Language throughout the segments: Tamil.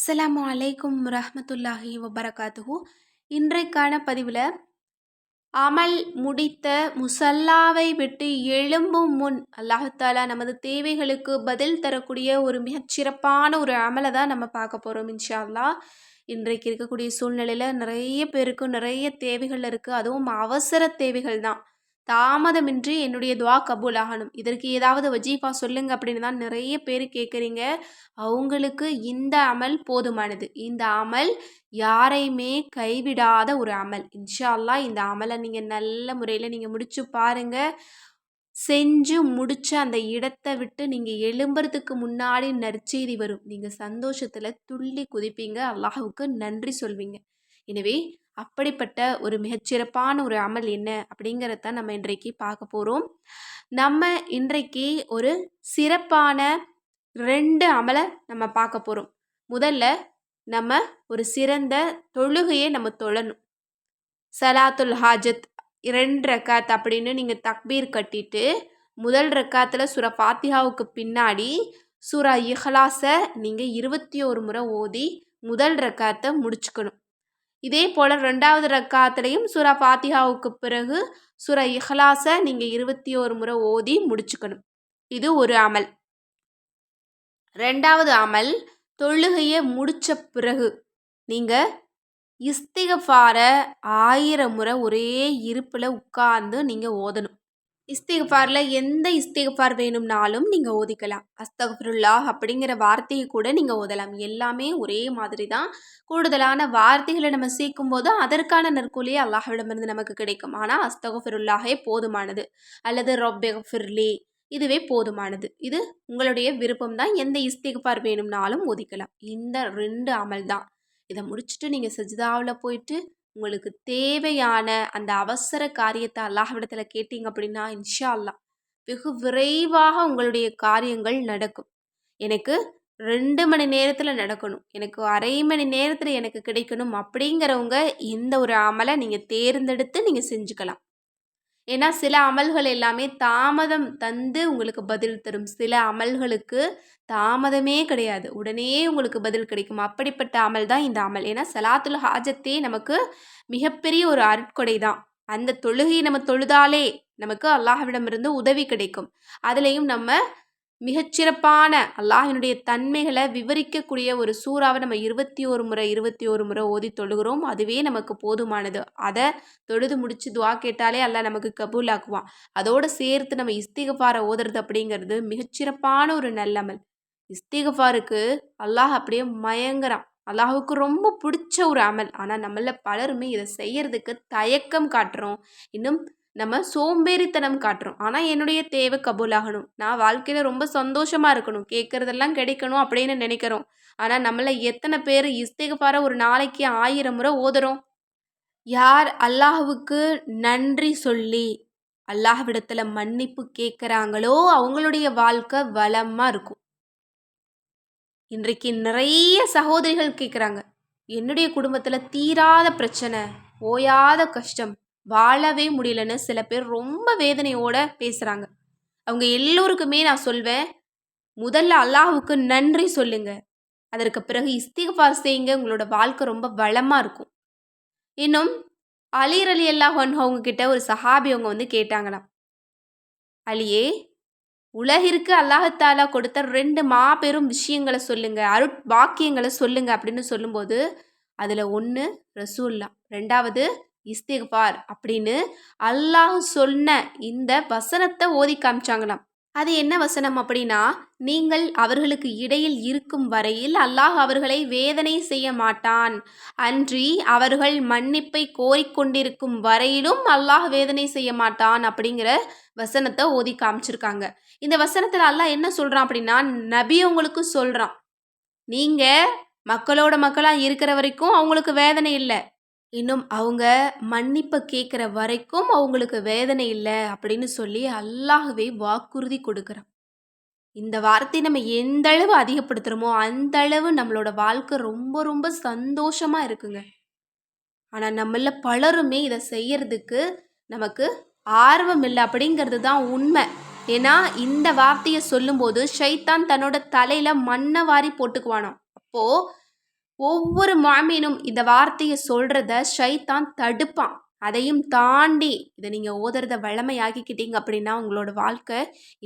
அஸ்லாம் அலைக்கும் ரஹமத்துல்லாஹி வபரகாத்துஹு. இன்றைக்கான பதிவில் அமல் முடித்த முசல்லாவை விட்டு எழும்பும் முன் அல்லாஹாலா நமது தேவைகளுக்கு பதில் தரக்கூடிய ஒரு மிகச்சிறப்பான ஒரு அமலை தான் நம்ம பார்க்க போகிறோம் இன்ஷா இன்றைக்கு இருக்கக்கூடிய சூழ்நிலையில் நிறைய பேருக்கு நிறைய தேவைகள் இருக்குது அதுவும் அவசர தேவைகள் தான். தாமதமின்றி என்னுடைய துவா கபூல் ஆகணும் இதற்கு ஏதாவது வஜீஃபா சொல்லுங்க அப்படின்னு தான் நிறைய பேர் கேட்குறீங்க அவங்களுக்கு இந்த அமல் போதுமானது. இந்த அமல் யாரையுமே கைவிடாத ஒரு அமல். இன்ஷா அல்லாஹ் இந்த அமலை நீங்கள் நல்ல முறையில் நீங்கள் முடிச்சு பாருங்க. செஞ்சு முடிச்ச அந்த இடத்த விட்டு நீங்கள் எழும்புறதுக்கு முன்னாடி நற்செய்தி வரும். நீங்கள் சந்தோஷத்தில் துள்ளி குதிப்பீங்க. அல்லாஹுக்கு நன்றி சொல்வீங்க. எனவே அப்படிப்பட்ட ஒரு மிகச்சிறப்பான ஒரு அமல் என்ன அப்படிங்கிறத நம்ம இன்றைக்கு பார்க்க போகிறோம் நம்ம இன்றைக்கு ஒரு சிறப்பான ரெண்டு அமலை நம்ம பார்க்க போகிறோம் முதல்ல நம்ம ஒரு சிறந்த தொழுகையை நம்ம தொழணும். சலாத்துல் ஹாஜத் ரெண்டு ரக்காத் அப்படின்னு நீங்கள் தக்பீர் கட்டிட்டு முதல் ரக்காத்தில் சுரா ஃபாத்திஹாவுக்கு பின்னாடி சூரா இஹ்லாஸை நீங்கள் இருபத்தி ஒரு முறை ஓதி முதல் ரக்காத்தை முடிச்சுக்கணும். இதே போல் ரெண்டாவது ரக்காத்துலேயும் சுரா ஃபாத்திஹாவுக்கு பிறகு சுரா இஹ்லாஸை நீங்கள் இருபத்தி ஒரு முறை ஓதி முடிச்சுக்கணும். இது ஒரு அமல். ரெண்டாவது அமல் தொழுகையை முடித்த பிறகு நீங்கள் இஸ்திகஃபாரை ஆயிரம் முறை ஒரே இருப்பில் உட்கார்ந்து நீங்கள் ஓதணும். இஸ்திகஃபாரில் எந்த இஸ்திகஃபார் வேணும்னாலும் நீங்கள் ஓதிக்கலாம். அஸ்தகஃபிருல்லாஹ் அப்படிங்கிற வார்த்தையை கூட நீங்கள் ஓதலாம். எல்லாமே ஒரே மாதிரி தான் கூடுதலான வார்த்தைகளை நம்ம சேர்க்கும் போது அதற்கான நற்கூலியே அல்லாஹ்விடமிருந்து நமக்கு கிடைக்கும். ஆனால் அஸ்தகஃபிருல்லாஹே போதுமானது. அல்லது ரொப்பெஃபிர்லி இதுவே போதுமானது. இது உங்களுடைய விருப்பம் தான் எந்த இஸ்திகஃபார் வேணும்னாலும் ஒதிக்கலாம் இந்த ரெண்டு அமல் தான் இதை முடிச்சுட்டு நீங்கள் சஜிதாவில் போயிட்டு உங்களுக்கு தேவையான அந்த அவசர காரியத்தை அல்லாஹ்விடத்தில் கேட்டீங்க அப்படின்னா இன்ஷா அல்லாஹ் வெகு விரைவாக உங்களுடைய காரியங்கள் நடக்கும். எனக்கு ரெண்டு மணி நேரத்தில் நடக்கணும். எனக்கு அரை மணி நேரத்தில் எனக்கு கிடைக்கணும் அப்படிங்கிறவங்க இந்த ஒரு அமலை நீங்கள் தேர்ந்தெடுத்து நீங்கள் செஞ்சுக்கலாம். ஏன்னா சில அமல்கள் எல்லாமே தாமதம் தந்து உங்களுக்கு பதில் தரும். சில அமல்களுக்கு தாமதமே கிடையாது. உடனே உங்களுக்கு பதில் கிடைக்கும். அப்படிப்பட்ட அமல் தான் இந்த அமல். ஏன்னா சலாத்துல் ஹாஜத்தே நமக்கு மிகப்பெரிய ஒரு அருட்கொடை தான். அந்த தொழுகையை நம்ம தொழுதாலே நமக்கு அல்லாஹ்விடமிருந்து உதவி கிடைக்கும். அதுலேயும் நம்ம மிகச்சிறப்பான அல்லாஹினுடைய தன்மைகளை விவரிக்கக்கூடிய ஒரு சூறாவை நம்ம இருபத்தி ஒரு முறை இருபத்தி ஒரு முறை ஓதி தொழுகிறோம். அதுவே நமக்கு போதுமானது. அதை தொழுது முடிச்சு துவா கேட்டாலே அல்லாஹ் நமக்கு கபூலாக்குவான். அதோடு சேர்த்து நம்ம இஸ்திகஃபாரை ஓதுறது அப்படிங்கிறது மிகச்சிறப்பான ஒரு நல்லமல் இஸ்திகஃபாருக்கு அல்லாஹ் அப்படியே மயங்குறான். அல்லாஹுக்கு ரொம்ப பிடிச்ச ஒரு அமல். ஆனால் நம்மள பலருமே இதை செய்யறதுக்கு தயக்கம் காட்டுறோம். இன்னும் நம்ம சோம்பேறித்தனம் காட்டுறோம். ஆனால் என்னுடைய தேவை கபூலாகணும். நான் வாழ்க்கையில் ரொம்ப சந்தோஷமாக இருக்கணும். கேட்குறதெல்லாம் கிடைக்கணும் அப்படின்னு நினைக்கிறோம். ஆனால் நம்மளை எத்தனை பேர் இஸ்திகபார ஒரு நாளைக்கு ஆயிரம் முறை ஓதுறோம்? யார் அல்லாஹுவுக்கு நன்றி சொல்லி அல்லாஹ்விடத்தில் மன்னிப்பு கேட்குறாங்களோ அவங்களுடைய வாழ்க்கை வளமாக இருக்கும். இன்றைக்கு நிறைய சகோதரிகள் கேட்குறாங்க. என்னுடைய குடும்பத்தில் தீராத பிரச்சனை ஓயாத கஷ்டம் வாழவே முடியலன்னு சில பேர் ரொம்ப வேதனையோட பேசுகிறாங்க அவங்க எல்லோருக்குமே நான் சொல்வேன் முதல்ல அல்லாஹுக்கு நன்றி சொல்லுங்க. அதற்கு பிறகு இஸ்திகபார் செய்யுங்க உங்களோட வாழ்க்கை ரொம்ப வளமாக இருக்கும். இன்னும் அலீர் அலி அல்லாஹ் அவங்க கிட்ட ஒரு சஹாபி அவங்க வந்து கேட்டாங்களாம். அலியே உலகிற்கு அல்லாஹத்தாலா கொடுத்த ரெண்டு மாபெரும் விஷயங்களை சொல்லுங்க அருட் வாக்கியங்களை சொல்லுங்க அப்படின்னு சொல்லும்போது அதில் ஒன்று ரசூல்லா ரெண்டாவது இஸ்திக்பார் அப்படின்னு அல்லாஹ் சொன்ன இந்த வசனத்தை ஓதி காமிச்சாங்களாம். அது என்ன வசனம் அப்படின்னா நீங்கள் அவர்களுக்கு இடையில் இருக்கும் வரையில் அல்லாஹ் அவர்களை வேதனை செய்ய மாட்டான். அன்றி அவர்கள் மன்னிப்பை கோரிக்கொண்டிருக்கும் வரையிலும் அல்லாஹ் வேதனை செய்ய மாட்டான் அப்படிங்கிற வசனத்தை ஓதி காமிச்சிருக்காங்க. இந்த வசனத்தில் அல்லாஹ் என்ன சொல்கிறான் அப்படின்னா நபி உங்களுக்கு சொல்கிறான் நீங்கள் மக்களோட மக்களாக இருக்கிற வரைக்கும் அவங்களுக்கு வேதனை இல்லை. இன்னும் அவங்க மன்னிப்பை கேட்குற வரைக்கும் அவங்களுக்கு வேதனை இல்லை அப்படின்னு சொல்லி அல்லாஹ்வே வாக்குறுதி கொடுக்குறான். இந்த வார்த்தையை நம்ம எந்த அளவு அதிகப்படுத்துகிறோமோ அந்த அளவு நம்மளோட வாழ்க்கை ரொம்ப ரொம்ப சந்தோஷமாக இருக்குங்க. ஆனால் நம்மள பலருமே இதை செய்யறதுக்கு நமக்கு ஆர்வம் இல்லை அப்படிங்கிறது தான் உண்மை. ஏன்னா இந்த வார்த்தையை சொல்லும்போது ஷைத்தான் தன்னோட தலையில் மண்ணை வாரி போட்டுக்குவானாம். அப்போது ஒவ்வொரு மாமீனும் இந்த வார்த்தையை சொல்கிறத ஷைத்தான் தடுப்பான். அதையும் தாண்டி இதை நீங்கள் ஓதுறத வளமையாக்கிக்கிட்டீங்க அப்படின்னா உங்களோட வாழ்க்கை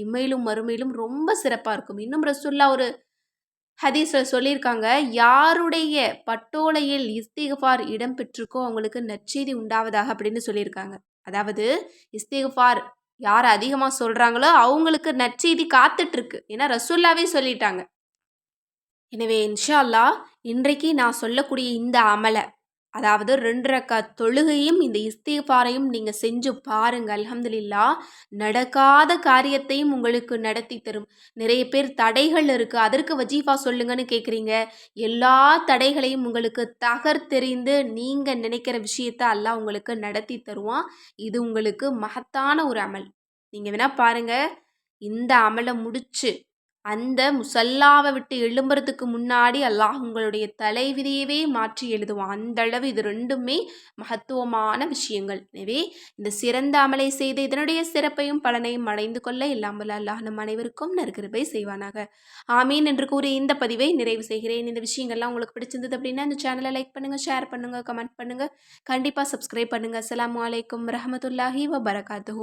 இம்மையிலும் மறுமையிலும் ரொம்ப சிறப்பாக இருக்கும். இன்னும் ரசுல்லா ஒரு ஹதீஸில் சொல்லியிருக்காங்க யாருடைய பட்டோலையில் இஸ்திகஃபார் இடம் பெற்றிருக்கோ அவங்களுக்கு நற்செய்தி உண்டாவதாக அப்படின்னு சொல்லியிருக்காங்க. அதாவது இஸ்திகஃபார் யார் அதிகமாக சொல்கிறாங்களோ அவங்களுக்கு நற்செய்தி காத்துட்ருக்கு ஏன்னா ரசுல்லாவே சொல்லிட்டாங்க. எனவே இன்ஷா அல்லாஹ் இன்றைக்கு நான் சொல்லக்கூடிய இந்த அமலை அதாவது ரெண்டு ரக்கா தொழுகையும் இந்த இஸ்திஃபாரையும் நீங்கள் செஞ்சு பாருங்கள் அல்ஹம்துலில்லா. நடக்காத காரியத்தையும் உங்களுக்கு நடத்தி தரும். நிறைய பேர் தடைகள் இருக்குது அதற்கு வஜீஃபா சொல்லுங்கன்னு கேட்குறீங்க எல்லா தடைகளையும் உங்களுக்கு தகர்த்தெறிந்து நீங்கள் நினைக்கிற விஷயத்தை அல்லாஹ் உங்களுக்கு நடத்தி தருவான். இது உங்களுக்கு மகத்தான ஒரு அமல். நீங்கள் வேணால் பாருங்கள் இந்த அமலை முடிச்சு அந்த முசல்லாவை விட்டு எழும்புறதுக்கு முன்னாடி அல்லாஹ் உங்களுடைய தலைவிதியவே மாற்றி எழுதுவான். அந்த அளவு இது ரெண்டுமே மகத்துவமான விஷயங்கள். எனவே இந்த சிறந்த அமலை செய்து இதனுடைய சிறப்பையும் பலனையும் அடைந்து கொள்ள இல்லாமல் அல்லாஹ் நம் அனைவருக்கும் நற்கிருபை செய்வானாக. ஆமீன் என்று கூறி இந்த பதிவை நிறைவு செய்கிறேன். இந்த விஷயங்கள்லாம் உங்களுக்கு பிடிச்சிருந்தது அப்படின்னா இந்த சேனலை லைக் பண்ணுங்கள் ஷேர் பண்ணுங்கள் கமெண்ட் பண்ணுங்கள் கண்டிப்பாக சப்ஸ்கிரைப் பண்ணுங்கள் அஸ்லாம் வலைக்கம் ரஹமத்துல்லாஹி வபரகாத்து